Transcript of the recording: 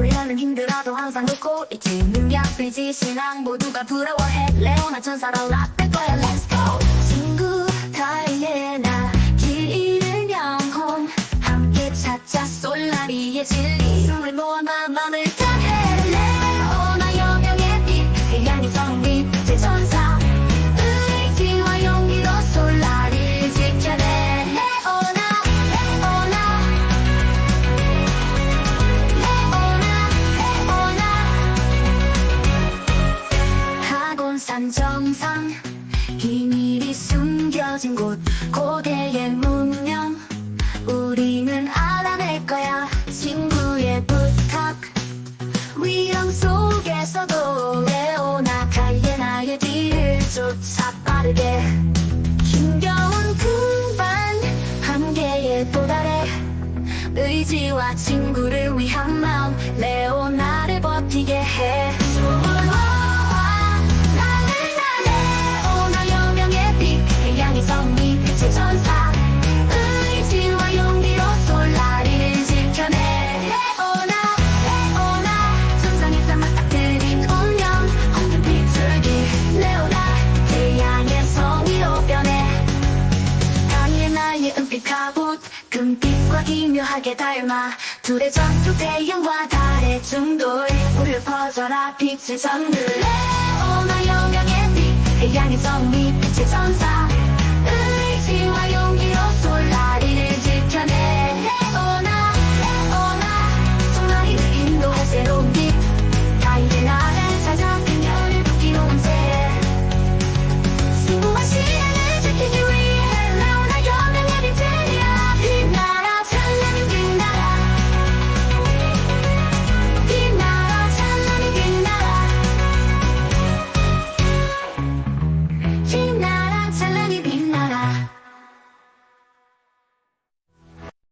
그리려면 힘들어도 항상 웃고 있지. 능력 비지 신앙 모두가 부러워해. 레오나 천사로 락될 거야 Let's go. 친구 다이애나 길 잃은 영혼 함께 찾자 솔라리의 진리. 숨을 모아 마음을 다 숨겨진 곳. 고대의 문명. 우리는 알아낼 거야. 친구의 부탁. 위험 속에서도 레오나 칼레나의 뒤를 쫓아 빠르게. 힘겨운 kum반 한계에 도달해. 의지와 친구를 위한 마음 은빛 갑옷 금빛과 기묘하게 닮아 둘의 전투 태양과 달의 중돌 우릴 퍼져라 빛의 전들 레오나 여명의 빛 태양의 성미 빛의 전사. 의지와 용